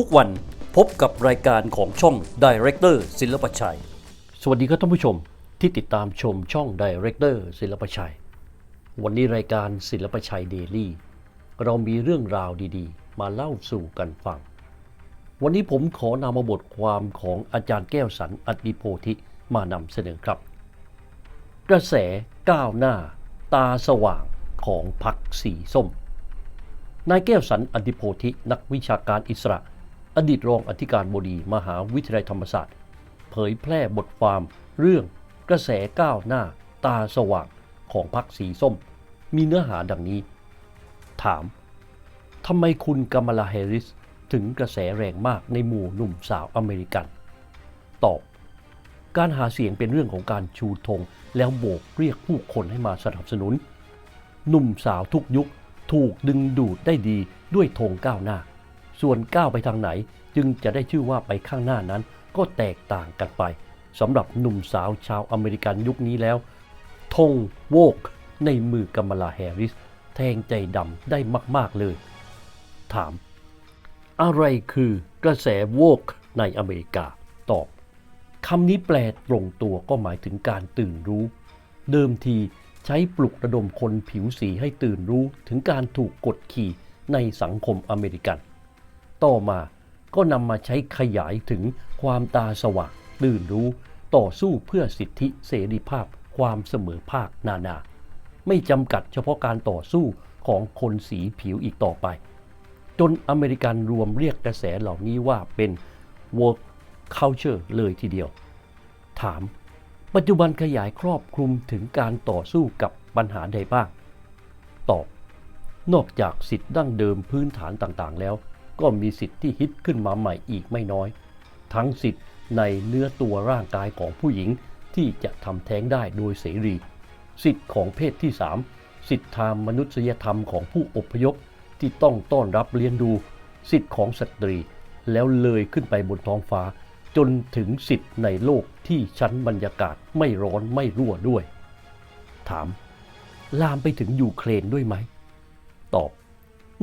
ทุกวันพบกับรายการของช่อง Director ศิลปชัย สวัสดีครับท่านผู้ชมที่ติดตามชมช่อง Director ศิลปชัย วันนี้รายการศิลปชัยเดลี่เรามีเรื่องราวดีๆ มาเล่าสู่กันฟัง วันนี้ผมขอนำมาบทความของอาจารย์แก้วสันอติโพธิมานำเสนอครับ กระแสก้าวหน้า ตาสว่างของพักสีส้มนายแก้วสันอติโพธินักวิชาการอิสระ อดีตรองอธิการบดีมหาวิทยาลัยธรรมศาสตร์ เผยแพร่บทความเรื่องกระแสก้าวหน้าตาสว่างของพรรคสีส้ม มีเนื้อหาดังนี้ ถามทำไมคุณกัมลาแฮริสถึงกระแสแรงมากในหมู่หนุ่มสาวอเมริกัน ตอบ การหาเสียงเป็นเรื่องของการชูธงแล้วโบกเรียกผู้คนให้มาสนับสนุน หนุ่มสาวทุกยุคถูกดึงดูดได้ดีด้วยธงก้าวหน้า ส่วนก้าวไปทางไหน จึงจะได้ชื่อว่าไปข้างหน้านั้น ก็แตกต่างกันไปสำหรับหนุ่มสาวชาวอเมริกันยุคนี้แล้วธงโวกในมือกำมลาแฮร์ริส แทงใจดำได้มาก ๆ เลย ถาม อะไรคือกระแสโวกในอเมริกา ตอบคำนี้แปลตรงตัวก็หมายถึงการตื่นรู้ เดิมทีใช้ปลุกระดมคนผิวสีให้ตื่นรู้ถึงการถูกกดขี่ในสังคมอเมริกัน ต่อมาก็นำมาใช้ขยายถึงความตาสว่างตื่นรู้ต่อสู้เพื่อสิทธิเสรีภาพความเสมอภาคนานา ไม่จำกัดเฉพาะการต่อสู้ของคนสีผิวอีกต่อไป จนอเมริกันรวมเรียกกระแสเหล่านี้ว่าเป็น work culture เลยทีเดียว ถาม ปัจจุบันขยายครอบคลุมถึงการต่อสู้กับปัญหาใดบ้าง ตอบ นอกจากสิทธิดั้งเดิมพื้นฐานต่างๆแล้ว ก็มีสิทธิที่ฮิตขึ้นมาใหม่อีกไม่น้อย ทั้งสิทธิในเนื้อตัวร่างกายของผู้หญิงที่จะทำแท้งได้โดยเสรี สิทธิของเพศที่ 3 สิทธิทางมนุษยธรรมของผู้อพยพที่ต้องต้อนรับเลี้ยงดู สิทธิของสตรี แล้วเลยขึ้นไปบนท้องฟ้า จนถึงสิทธิในโลกที่ชั้นบรรยากาศไม่ร้อนไม่รั่วด้วย ถาม ลามไปถึงยูเครนด้วยไหม ตอบ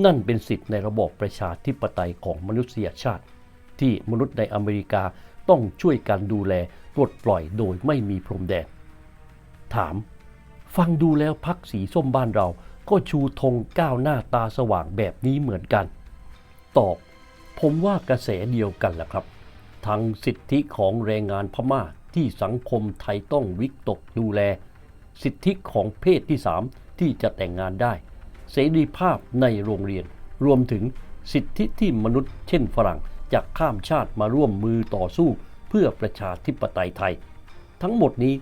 นั่นเป็นสิทธิในระบอบประชาธิปไตยของมนุษยชาติ ที่มนุษย์ในอเมริกาต้องช่วยกันดูแลปลดปล่อยโดยไม่มีพรมแดน ถาม ฟังดูแล้วพักสีส้มบ้านเราก็ชูธงก้าวหน้าตาสว่างแบบนี้เหมือนกัน ตอบ ผมว่ากระแสเดียวกันแหละครับทั้งสิทธิของแรงงานพม่าที่สังคมไทยต้องวิกตกดูแล สิทธิของเพศที่3ที่จะแต่งงานได้ เสรีภาพในโรงเรียน รวมถึงสิทธิที่มนุษย์เช่นฝรั่งจะข้ามชาติมาร่วมมือต่อสู้เพื่อประชาธิปไตยไทย ทั้งหมดนี้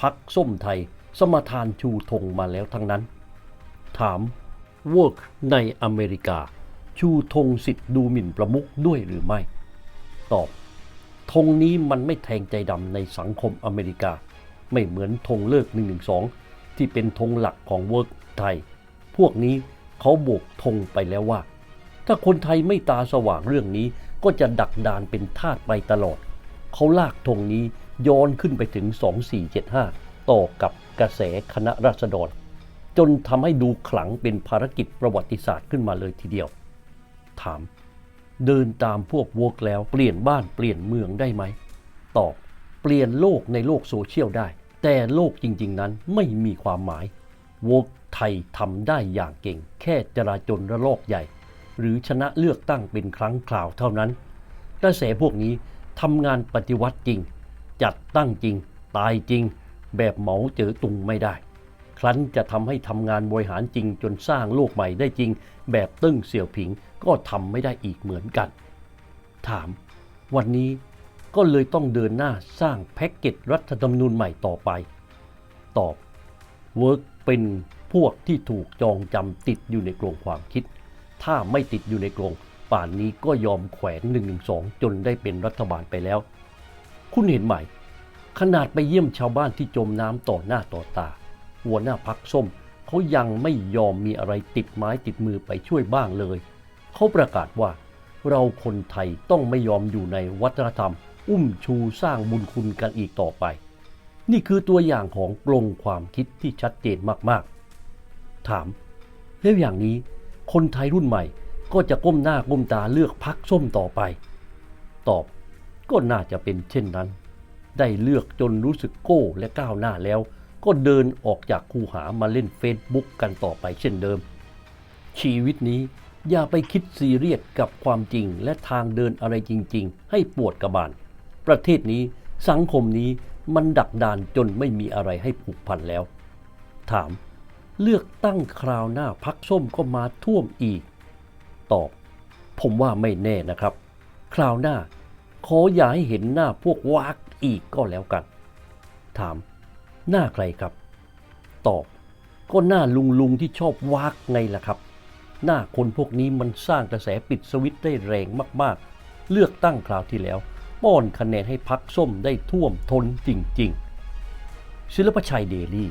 พักส้มไทย สมทานชูธงมาแล้วทั้งนั้น ถาม Work ในอเมริกา ชูธงสิทธิ์ดูหมิ่นประมุขด้วยหรือไม่ ตอบธงนี้มันไม่แทงใจดำในสังคมอเมริกา ไม่เหมือนธงเลิก 112 ที่เป็นธงหลักของเวิร์กไทย พวกนี้เขาโบกธงไปแล้วว่า ถ้าคนไทยไม่ตาสว่างเรื่องนี้ก็จะดักดานเป็นทาสไปตลอด เขาลากธงนี้ย้อนขึ้นไปถึง 2475 ต่อกับกระแสคณะราษฎร จนทำให้ดูขลังเป็นภารกิจประวัติศาสตร์ขึ้นมาเลยทีเดียว ถาม เดินตามพวกวกแล้วเปลี่ยนบ้านเปลี่ยนเมืองได้ไหม ตอบ เปลี่ยนโลกในโลกโซเชียลได้ แต่โลกจริง ๆ นั้นไม่มีความหมาย วก ไทยทำได้อย่างเก่ง แค่จราจนระลอกใหญ่ หรือชนะเลือกตั้งเป็นครั้งคราวเท่านั้นกระแสพวกนี้ทำงานปฏิวัติจริง จัดตั้งจริง ตายจริง แบบเหมาเจอตุงไม่ได้ ครั้นจะทำให้ทำงานบริหารจริงจนสร้างโลกใหม่ได้จริง แบบตึ้งเสี่ยวผิงก็ทำไม่ได้อีกเหมือนกัน ถาม วันนี้ก็เลยต้องเดินหน้าสร้างแพ็กเกจรัฐธรรมนูญใหม่ต่อไป ตอบ เวิร์กเป็น พวกที่ถูกจองจำติดอยู่ในกรงความคิด ถ้าไม่ติดอยู่ในกรงป่านนี้ก็ยอมแขวน1นึจนได้เป็นรัฐบาลไปแล้ว คุณเห็นไหม ขนาดไปเยี่ยมชาวบ้านที่จมน้ำต่อหน้าต่อตา หัวหน้าพักส้ม เขายังไม่ยอมมีอะไรติดไม้ติดมือไปช่วยบ้างเลย เขาประกาศว่า เราคนไทยต้องไม่ยอมอยู่ในวัฒนธรรม อุ้มชูสร้างบุญคุณกันอีกต่อไป นี่คือตัวอย่างของกลงความคิดที่ชัดเจนมากๆ ถาม แล้วอย่างนี้คนไทยรุ่นใหม่ก็จะก้มหน้าก้มตาเลือกพักส้มต่อไป ตอบก็น่าจะเป็นเช่นนั้น ได้เลือกจนรู้สึกโก้และก้าวหน้าแล้ว ก็เดินออกจากคูหามาเล่นเฟซบุ๊กกันต่อไปเช่นเดิม ชีวิตนี้อย่าไปคิดซีเรียสกับความจริงและทางเดินอะไรจริง ๆ ให้ปวดกระบาล ประเทศนี้สังคมนี้มันดักดานจนไม่มีอะไรให้ผูกพันแล้ว ถาม เลือกตั้งคราวหน้าพักส้มก็มาท่วมอีก ตอบ ผมว่าไม่แน่นะครับ คราวหน้า ขออย่าให้เห็นหน้าพวกวากอีกก็แล้วกัน ถาม หน้าใครครับ ตอบ ก็หน้าลุงลุงที่ชอบวากไงล่ะครับ หน้าคนพวกนี้มันสร้างกระแสปิดสวิตได้แรงมากๆ เลือกตั้งคราวที่แล้วป้อนคะแนนให้พักส้มได้ท่วมทนจริง ๆ ศิลปชัยเดลี่